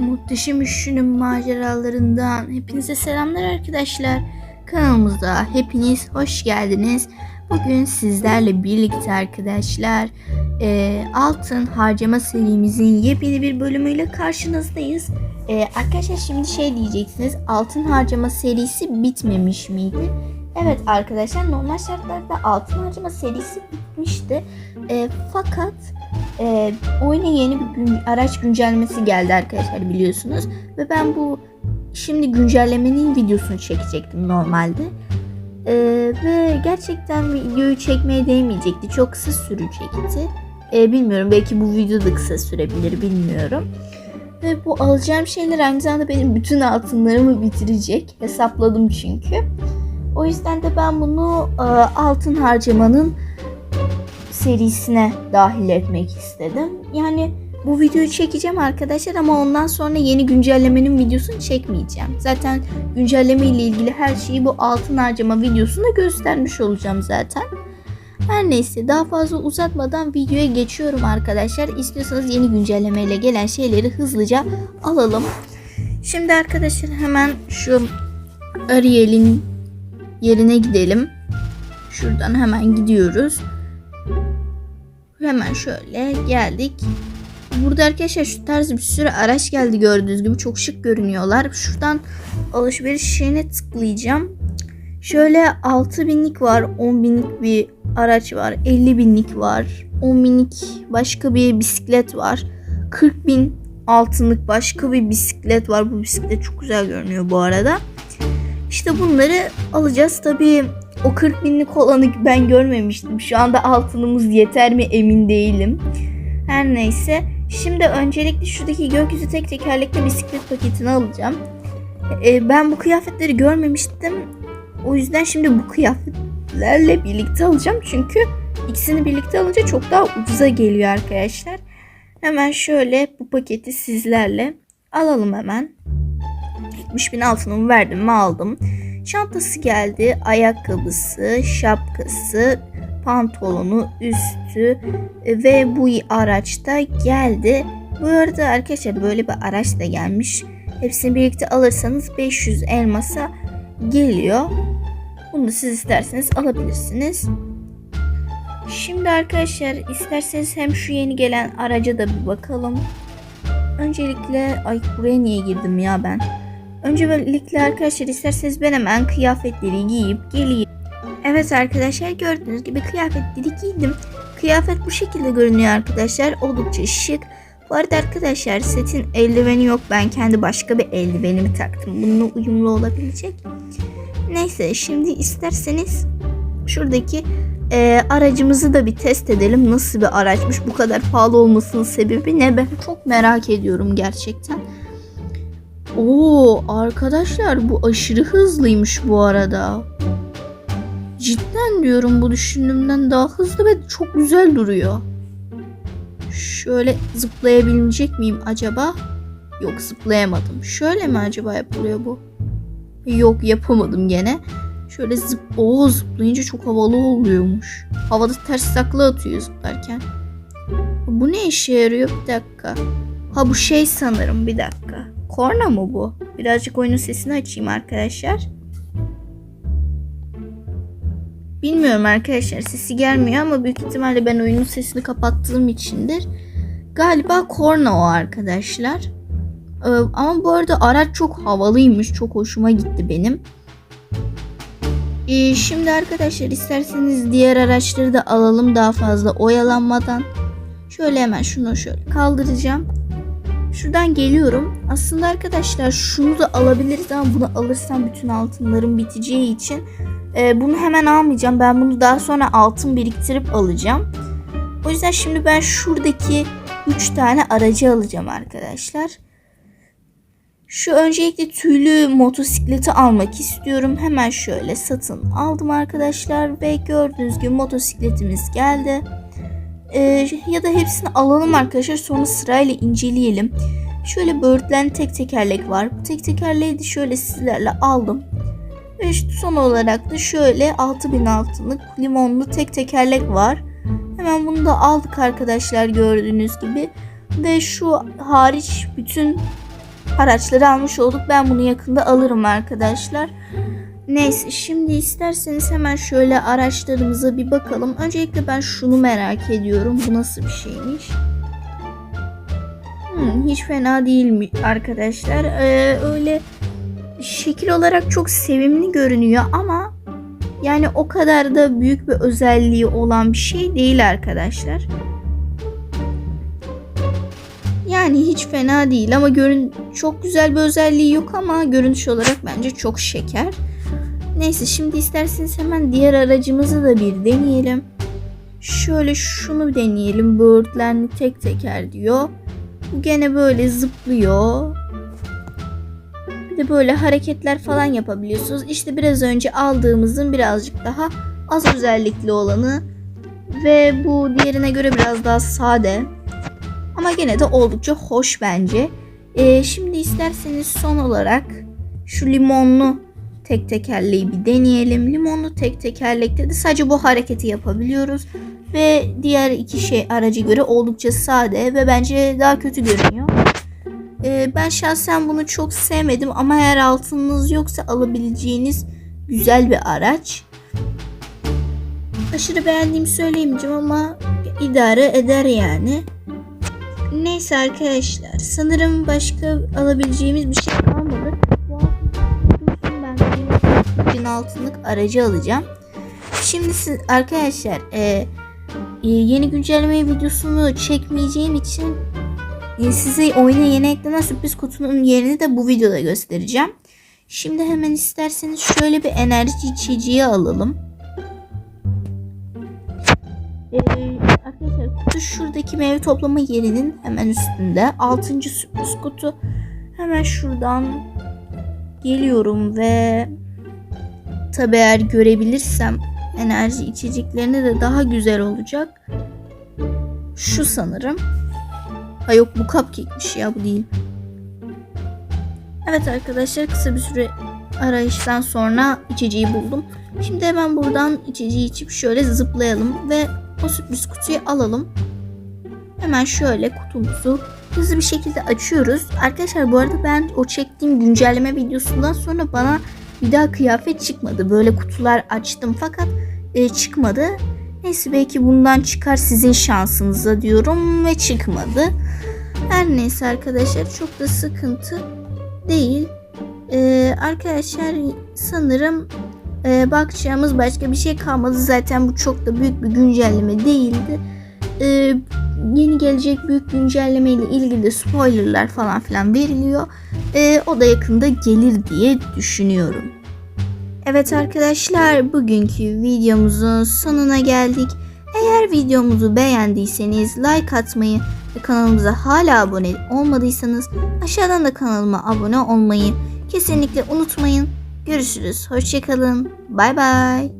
Muhteşem Üçlü'nün maceralarından hepinize selamlar arkadaşlar. Kanalımıza hepiniz hoş geldiniz. Bugün sizlerle birlikte arkadaşlar e, altın harcama serimizin yepyeni bir bölümüyle karşınızdayız. E, arkadaşlar şimdi şey diyeceksiniz altın harcama serisi bitmemiş miydi? Evet arkadaşlar normal şartlarda altın harcama serisi bitmişti. E, fakat e, oyuna yeni bir gün, araç güncellemesi geldi arkadaşlar biliyorsunuz. Ve ben bu şimdi güncellemenin videosunu çekecektim normalde. E, ve gerçekten videoyu çekmeye değmeyecekti. Çok kısa sürecekti. E, bilmiyorum belki bu video da kısa sürebilir bilmiyorum. Ve bu alacağım şeyler aynı zamanda benim bütün altınlarımı bitirecek. Hesapladım çünkü. O yüzden de ben bunu e, altın harcamanın serisine dahil etmek istedim. Yani bu videoyu çekeceğim arkadaşlar ama ondan sonra yeni güncellemenin videosunu çekmeyeceğim. Zaten güncelleme ile ilgili her şeyi bu altın harcama videosunda göstermiş olacağım zaten. Her neyse daha fazla uzatmadan videoya geçiyorum arkadaşlar. İstiyorsanız yeni güncelleme ile gelen şeyleri hızlıca alalım. Şimdi arkadaşlar hemen şu Ariel'in yerine gidelim. Şuradan hemen gidiyoruz. Hemen şöyle geldik. Burada arkadaşlar şu tarz bir sürü araç geldi gördüğünüz gibi. Çok şık görünüyorlar. Şuradan alışveriş şeyine tıklayacağım. Şöyle 6 binlik var. 10 binlik bir araç var. 50 binlik var. 10 binlik başka bir bisiklet var. 40 bin altınlık başka bir bisiklet var. Bu bisiklet çok güzel görünüyor bu arada. İşte bunları alacağız. Tabii o 40 binlik olanı ben görmemiştim. Şu anda altınımız yeter mi emin değilim. Her neyse. Şimdi öncelikle şuradaki gökyüzü tek tekerlekli bisiklet paketini alacağım. Ee, ben bu kıyafetleri görmemiştim. O yüzden şimdi bu kıyafetlerle birlikte alacağım. Çünkü ikisini birlikte alınca çok daha ucuza geliyor arkadaşlar. Hemen şöyle bu paketi sizlerle alalım hemen. 70 bin altınımı verdim mi aldım. Çantası geldi, ayakkabısı, şapkası, pantolonu, üstü ve bu araçta geldi. Bu arada arkadaşlar böyle bir araç da gelmiş. Hepsini birlikte alırsanız 500 elmasa geliyor. Bunu da siz isterseniz alabilirsiniz. Şimdi arkadaşlar isterseniz hem şu yeni gelen araca da bir bakalım. Öncelikle ay buraya niye girdim ya ben? Öncelikle arkadaşlar isterseniz ben hemen kıyafetleri giyip geleyim. Evet arkadaşlar gördüğünüz gibi kıyafetleri giydim. Kıyafet bu şekilde görünüyor arkadaşlar. Oldukça şık. Bu arada arkadaşlar setin eldiveni yok. Ben kendi başka bir eldivenimi taktım. Bununla uyumlu olabilecek. Neyse şimdi isterseniz şuradaki e, aracımızı da bir test edelim. Nasıl bir araçmış bu kadar pahalı olmasının sebebi ne? Ben çok merak ediyorum gerçekten. Oo arkadaşlar bu aşırı hızlıymış bu arada. Cidden diyorum bu düşündüğümden daha hızlı ve çok güzel duruyor. Şöyle zıplayabilecek miyim acaba? Yok zıplayamadım. Şöyle mi acaba yapılıyor bu? Yok yapamadım gene. Şöyle zıp Oo, zıplayınca çok havalı oluyormuş. Havada ters takla atıyor zıplarken. Bu ne işe yarıyor? Bir dakika. Ha bu şey sanırım bir dakika. Korna mı bu? Birazcık oyunun sesini açayım arkadaşlar. Bilmiyorum arkadaşlar sesi gelmiyor ama büyük ihtimalle ben oyunun sesini kapattığım içindir. Galiba korna o arkadaşlar. Ee, ama bu arada araç çok havalıymış. Çok hoşuma gitti benim. Ee, şimdi arkadaşlar isterseniz diğer araçları da alalım daha fazla oyalanmadan. Şöyle hemen şunu şöyle kaldıracağım. Şuradan geliyorum. Aslında arkadaşlar şunu da alabiliriz ama bunu alırsam bütün altınlarım biteceği için e, bunu hemen almayacağım. Ben bunu daha sonra altın biriktirip alacağım. O yüzden şimdi ben şuradaki 3 tane aracı alacağım arkadaşlar. Şu öncelikle tüylü motosikleti almak istiyorum. Hemen şöyle satın aldım arkadaşlar ve gördüğünüz gibi motosikletimiz geldi. Ee, ya da hepsini alalım arkadaşlar sonra sırayla inceleyelim. Şöyle böğürtlen tek tekerlek var. Bu tek tekerleği de şöyle sizlerle aldım. Ve işte son olarak da şöyle 6000 altınlık limonlu tek tekerlek var. Hemen bunu da aldık arkadaşlar gördüğünüz gibi. Ve şu hariç bütün araçları almış olduk. Ben bunu yakında alırım arkadaşlar. Neyse şimdi isterseniz hemen şöyle araçlarımıza bir bakalım. Öncelikle ben şunu merak ediyorum. Bu nasıl bir şeymiş? Hmm, hiç fena değil mi arkadaşlar? Ee, öyle şekil olarak çok sevimli görünüyor ama yani o kadar da büyük bir özelliği olan bir şey değil arkadaşlar. Yani hiç fena değil ama görün çok güzel bir özelliği yok ama görünüş olarak bence çok şeker. Neyse şimdi isterseniz hemen diğer aracımızı da bir deneyelim. Şöyle şunu deneyelim. Böğürtlenli tek teker diyor. Bu gene böyle zıplıyor. Bir de böyle hareketler falan yapabiliyorsunuz. İşte biraz önce aldığımızın birazcık daha az özellikli olanı ve bu diğerine göre biraz daha sade. Ama gene de oldukça hoş bence. Ee, şimdi isterseniz son olarak şu limonlu tek tekerleği bir deneyelim. Limonlu tek tekerlekte de sadece bu hareketi yapabiliyoruz. Ve diğer iki şey araca göre oldukça sade ve bence daha kötü görünüyor. Ee, ben şahsen bunu çok sevmedim ama eğer altınınız yoksa alabileceğiniz güzel bir araç. Aşırı beğendiğimi söyleyemeyeceğim ama idare eder yani. Neyse arkadaşlar sanırım başka alabileceğimiz bir şey kalmadı. Altınlık aracı alacağım. Şimdi siz arkadaşlar e, e, yeni güncelleme videosunu çekmeyeceğim için e, size oyuna yeni eklenen sürpriz kutunun yerini de bu videoda göstereceğim. Şimdi hemen isterseniz şöyle bir enerji içeceği alalım. Ee, arkadaşlar kutu şuradaki meyve toplama yerinin hemen üstünde. Altıncı sürpriz kutu. Hemen şuradan geliyorum ve tabi eğer görebilirsem enerji içeceklerine de daha güzel olacak. Şu sanırım. Ha yok bu cupcake'miş ya bu değil. Evet arkadaşlar kısa bir süre arayıştan sonra içeceği buldum. Şimdi hemen buradan içeceği içip şöyle zıplayalım ve o sürpriz kutuyu alalım. Hemen şöyle kutumuzu hızlı bir şekilde açıyoruz. Arkadaşlar bu arada ben o çektiğim güncelleme videosundan sonra bana bir daha kıyafet çıkmadı. Böyle kutular açtım fakat e, çıkmadı. Neyse belki bundan çıkar sizin şansınıza diyorum ve çıkmadı. Her neyse arkadaşlar çok da sıkıntı değil. Ee, arkadaşlar sanırım e, bakacağımız başka bir şey kalmadı. Zaten bu çok da büyük bir güncelleme değildi. Ee, yeni gelecek büyük güncelleme ile ilgili de spoilerlar falan filan veriliyor. Ee, o da yakında gelir diye düşünüyorum. Evet arkadaşlar bugünkü videomuzun sonuna geldik. Eğer videomuzu beğendiyseniz like atmayı ve kanalımıza hala abone olmadıysanız aşağıdan da kanalıma abone olmayı kesinlikle unutmayın. Görüşürüz. Hoşçakalın. Bay bay.